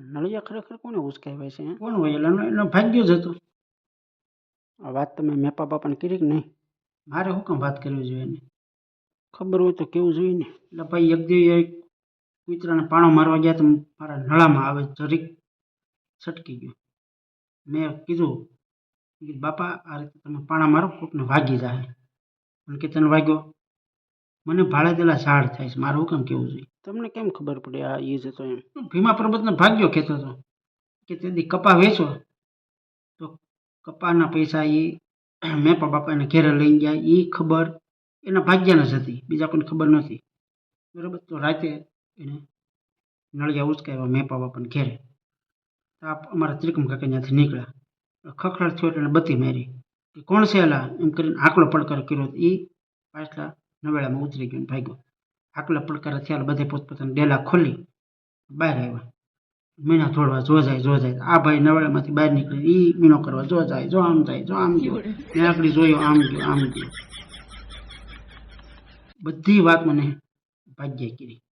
નળિયા ખરેખર કોને ઉસકાવ્યા છે કોણ હોય? એટલે એનો- ભાગ્ય જ હતો. આ વાત તમે મેપા બાપાને કરી કે નહીં? મારે હું કામ વાત કરવી જોઈએ એને? ખબર હોય તો કેવું જોઈએ ને? એટલે ભાઈ એક દી એક કૂતરાને પાણો મારવા ગયા તો મારા નળામાં આવે જરીક છટકી ગયો. મેં કીધું બાપા આ રીતે તમે પાણા મારો કોકને વાગી જાય. મને કે તને વાગ્યો? મને ભાળે દેલા ઝાડ થાય છે. મારે કામ કેવું જોઈએ? તમને કેમ ખબર પડી આ એ જતો એમ? ભીમા પર્વતનો ભાગ્યો કહેતો હતો કે તેથી કપા વેચો. તો કપાના પૈસા એ મેપા બાપાને ઘેરે લઈને ગયા. એ ખબર એના ભાગ્યને જ હતી. બીજા કોઈને ખબર નથી બરાબર? તો રાતે એને નળિયા ઉચકાવ્યા મેપા બાપાને ઘેરે. તો આ અમારા ત્રિકમ કાકા ત્યાંથી નીકળ્યા. ખખડાટ થયો એટલે બત્તી મારી કે, કોણ છે એલા? એમ કરીને આકલો પડકાર કર્યો એ પાછલા નવેડામાં ઉતરી ગયો ભાગ્યો. આકલા પડકાર થયા બધે પોતપોતાના ડેલા ખોલી બહાર આવ્યા. મીના થોડવા જો જાય જો જાય. આ ભાઈ નવાડામાંથી બહાર નીકળી. ઈ મીનો કરવા જો જાય જો આમ જાય જો આમ ગયો. મેં આકડી જોયો આમ ગયો આમ ગયો. બધી વાત મને ભાગ્યે કરી.